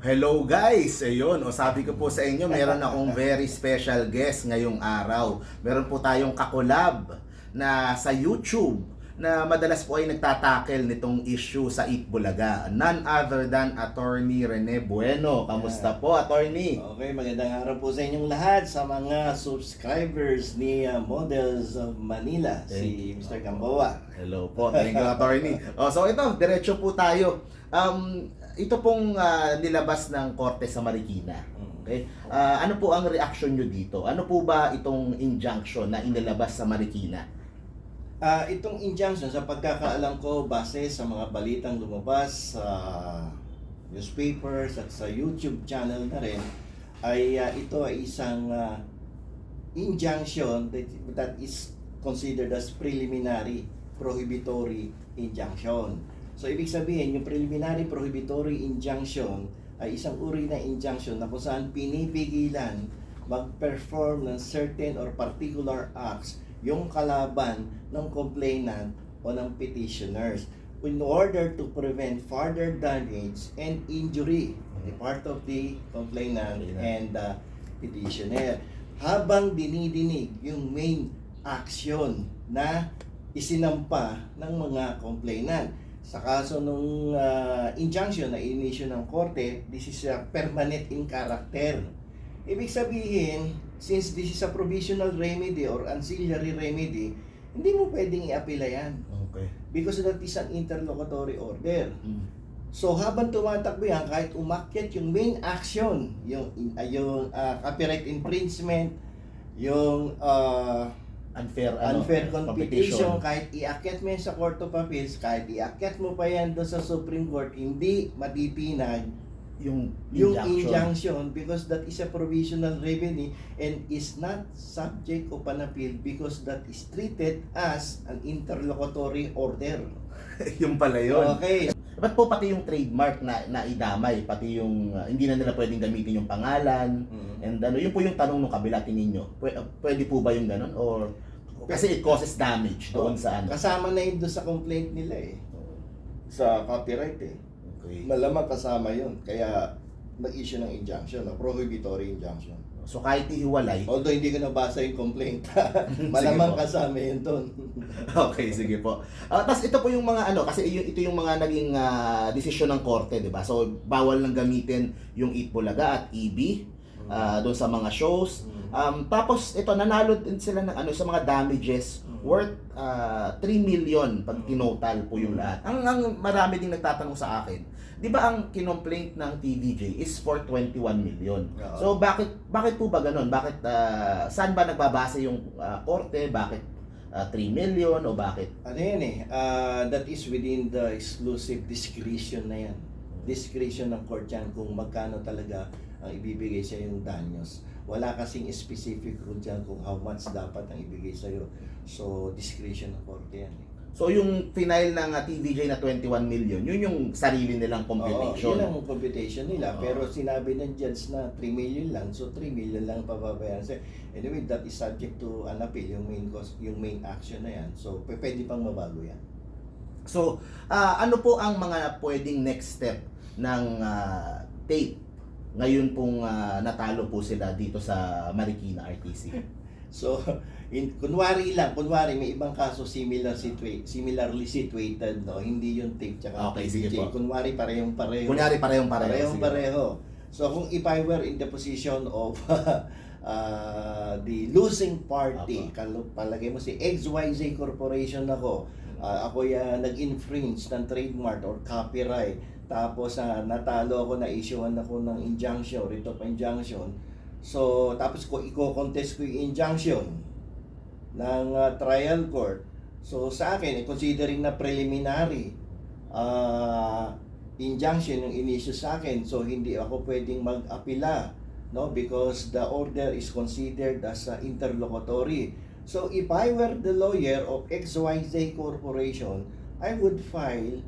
Hello guys! Ayun, o sabi ko po sa inyo, meron akong very special guest ngayong araw. Meron po tayong kakolab na sa YouTube na madalas po ay nagtatakel nitong issue sa Itbulaga. None other than Attorney Rene Bueno. Kamusta po, Attorney? Okay, magandang araw po sa inyong lahat sa mga subscribers ni uh, Models of Manila, si Mr. Gamboa. Hello po, thank you, Attorney. O, so ito, diretso po tayo. Um, ito pong ah, nilabas ng korte sa Marikina. Okay? Ah, ano po ang reaction nyo dito? Ano po ba itong injunction na inilabas sa Marikina? Ah, itong injunction, sa pagkakaalam ko, base sa mga balitang lumabas sa newspapers at sa YouTube channel na rin, ay ah, ito ay isang ah, injunction that, that is considered as preliminary prohibitory injunction. So, ibig sabihin, yung preliminary prohibitory injunction ay isang uri na injunction na kung saan pinipigilan mag-perform ng certain or particular acts yung kalaban ng complainant o ng petitioners in order to prevent further damage and injury on the part of the complainant and the petitioner. Habang dinidinig yung main action na isinampa ng mga complainant. Sa kaso nung ah, injunction na inisyo ng korte, this is a permanent in character. Ibig sabihin, since this is a provisional remedy or ancillary remedy, hindi mo pwedeng i-apela yan Okay. because that is an interlocutory order. So habang tumatakbo yan, kahit umakyat yung main action, yung, uh, yung ah, copyright infringement, yung ah, Unfair, ano, unfair competition, kahit iakyat mo yan sa Court of Appeals, kahit iakyat mo pa yan doon sa Supreme Court, hindi matipinag Yung yung injunction. injunction because that is a provisional remedy and is not subject of an appeal because that is treated as an interlocutory order. yung pala yun. Okay. Ba't po pati yung trademark na naidamay, pati yung uh, hindi na nila pwedeng gamitin yung pangalan, and ano, yun po yung tanong nung kabila tingin nyo. Pwede, pwede po ba yung ganun? Or, kasi it causes damage doon sa ano. Kasama na yun doon sa complaint nila eh. Sa copyright eh. Okay. Malamang kasama yun. Kaya nag-issue ng injunction, ng prohibitory injunction. So kahit ihiwalay, Although hindi ko nabasa yung complaint, malamang kasama yun doon. Okay, sige po. Ah, Tapos ito po yung mga ano, kasi ito yung mga naging ah, desisyon ng korte, 'di ba? So bawal nang gamitin yung Itbulaga at EB ah, doon sa mga shows. Um, tapos ito nanalo din sila ng ano sa mga damages Mm. worth ah, 3 million pag tinotal po yung Mm. lahat. Ang, ang marami ding nagtatanong sa akin, 'di ba ang kinomplaint ng TVJ is for 21 million. So bakit bakit po ba ganun? Bakit ah, saan ba nagbabase yung ah, korte? Bakit ah, 3 million o bakit? Ano yan eh, ah, that is within the exclusive discretion na yan. Discretion ng court yan kung magkano talaga ang ibibigay sa yung danyos. Wala kasing specific rule dyan kung how much dapat ang ibigay sa iyo. So, discretion ng court yan. eh. So yung final ng ah, TVJ na 21 million, yun yung sarili nilang Oo, computation. yun ang computation nila. Oo. Pero sinabi ng judge na 3 million lang, so 3 million lang pababayaran sa Anyway, that is subject to an appeal, yung main cost, yung main action na yan. So, pwede pang mabago yan. So, ah, ano po ang mga pwedeng next step ng ah, tape ngayon pong ah, natalo po sila dito sa Marikina RTC? So, in, kunwari lang, kunwari may ibang kaso similar situa- similarly situated, no? Hindi yung tape tsaka Okay, sige po. Kunwari parehong pareho. Kunyari parehong pareho. parehong pareho. So, kung if I were in the position of uh, the losing party, kalu- palagay mo si XYZ Corporation ako, Ah, ako ya nag-infringe ng trademark or copyright, tapos ah, natalo ako, na-issuean ako ng injunction, writ of injunction, So, tapos ko i-contest ko yung injunction ng uh, trial court. So, sa akin, eh, considering na preliminary uh, injunction yung inisyo sa akin, so hindi ako pwedeng mag-apila, no? Because the order is considered as uh, interlocutory. So, if I were the lawyer of XYZ Corporation, I would file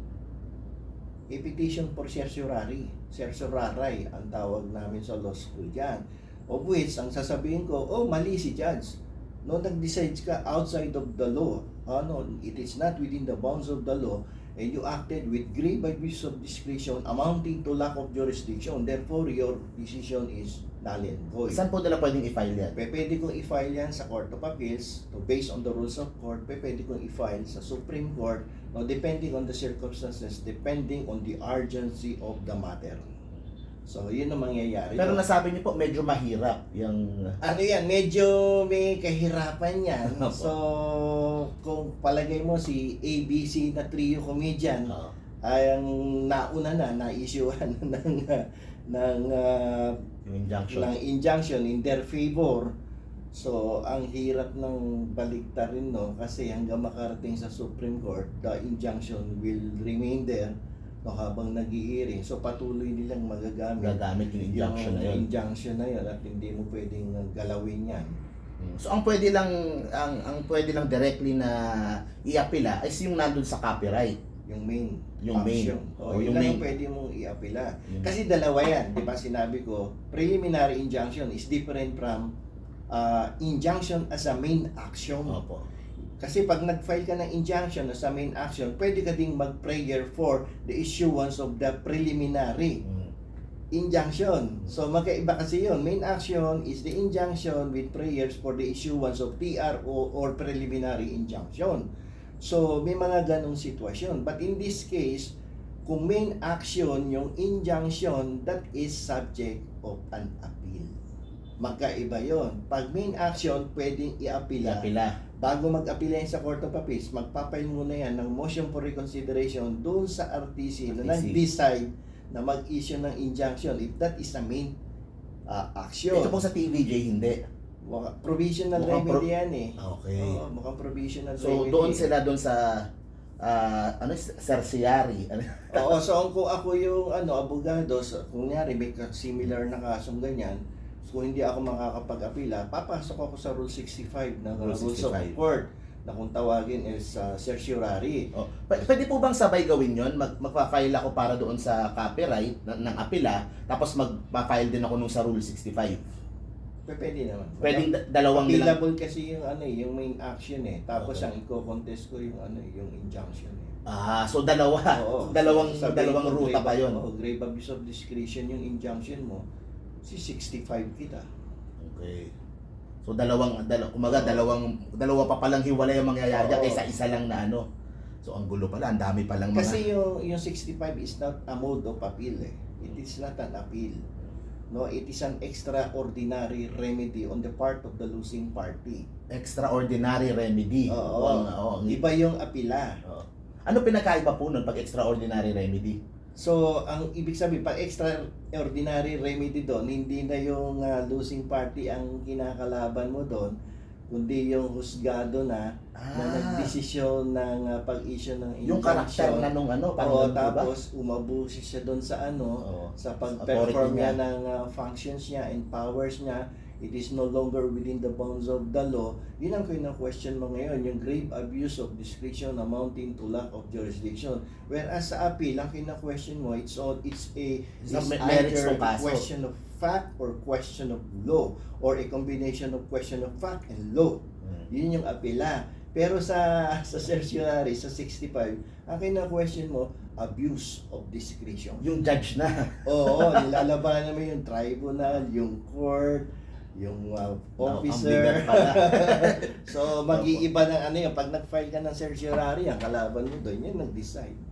a petition for certiorari. Certiorari ang tawag namin sa law school dyan. Of which, ang sasabihin ko, oh, mali si judge. No, nag-decide ka outside of the law. Ano, it is not within the bounds of the law. And you acted with grave abuse of discretion amounting to lack of jurisdiction. Therefore, your decision is null and void. Saan po nila pwedeng i-file yan? Pe- Pwede kong i-file yan sa Court of Appeals, to based on the rules of court, pe- pwede kong i-file sa Supreme Court, no, depending on the circumstances, depending on the urgency of the matter. So, yun ang mangyayari. Pero nasabi niyo po, medyo mahirap yung... ano yan, medyo may kahirapan yan. Opo. so, kung palagay mo si ABC na trio comedian, Oo. ay ang nauna na, na-issuehan na ng, ng, yung injunction. ng injunction in their favor. So, ang hirap ng baliktarin no kasi hanggang makarating sa Supreme Court, the injunction will remain there no habang nag-hearing. So, patuloy nilang magagamit Gagamit yung injunction na yun. injunction na yun at hindi mo pwedeng galawin yan. Mm. So ang pwede lang ang ang pwede lang directly na i-apila is yung nandun sa copyright. Yung main Yung main. O, O, yung yun lang main. ang pwede mong i-apila. Yun. Kasi dalawa yan, di ba sinabi ko, preliminary injunction is different from uh, injunction as a main action. Opo. Kasi pag nag-file ka ng injunction as a main action, pwede ka ding mag-prayer for the issuance of the preliminary Mm. injunction. So magkaiba kasi yun. Main action is the injunction with prayers for the issuance of PRO or preliminary injunction. So may mga ganong sitwasyon. But in this case, kung main action yung injunction, that is subject of an appeal. Magkaiba yon. Pag main action, pwedeng i-apila. I-apila. Bago mag-apila yan sa Court of Appeals, magpapail muna yan ng motion for reconsideration doon sa RTC na RTC. nag-decide na mag-issue ng injunction if that is the main uh, action. Ito po sa TVJ hindi. Mukhang provisional Mukhang pro- remedy yan eh. Okay. Oo, mukhang provisional So remedy. doon sila doon sa ah, ano certiorari. Ano? Oo, so kung ako yung ano, abogado, so, kunyari may ka- similar na kasong ganyan, so kung hindi ako makakapag-apila, papasok ako sa Rule 65 ng Rule Rules of 65. Court na kung tawagin is uh, certiorari. Oh, p- pwede po bang sabay gawin 'yon? Mag magfa-file ako para doon sa copyright ng, ng apila, tapos magpa-file din ako nung sa Rule 65. P- Pwede naman. Pwedeng da- dalawang nilang Appealable kasi yung ano eh, yung main action eh. Tapos Okay. ang i-contest ko yung ano eh, yung injunction eh. Ah, so dalawa. Oo. dalawang Sabihin dalawang ko, ruta grave- pa 'yon. Oo, grave abuse of discretion yung injunction mo. Si 65 kita. Okay. So dalawang dalaw, kumaga dalawang dalawa pa palang hiwalay ang mangyayari Oo. kaysa isa lang na ano. So ang gulo pala, ang dami palang mga Kasi yung yung 65 is not a mode of appeal eh. It is not an appeal. No, it is an extraordinary remedy on the part of the losing party. extraordinary remedy. Oo. O ang, o, ang, Iba yung apila. Oo. Ano pinakaiba po nun pag extraordinary remedy? So, ang ibig sabihin, pag extraordinary remedy doon, hindi na yung ah, losing party ang kinakalaban mo doon, kundi yung husgado na na Ah, nagdesisyon ng ah, pag-issue ng yung karakter injunction. na nung ano, diba? tapos umabusi siya doon sa ano, Oo. sa pag-perform niya. ng ah, functions niya and powers niya, it is no longer within the bounds of the law. Yun ang question mo ngayon, yung grave abuse of discretion amounting to lack of jurisdiction. Whereas sa appeal, ang kina-question mo, it's all, it's a It's either a question of fact or question of law or a combination of question of fact and law. Mm. Yun yung apela. Pero sa sa certiorari, sa 65, ang kina-question mo, abuse of discretion. Yung judge na. Oo, nilalabanan mo yung tribunal, yung court, yung uh, officer. pala. so, mag-iiba ng ano yun. Pag nag-file ka ng certiorari, ang kalaban mo doon, yun nag-decide.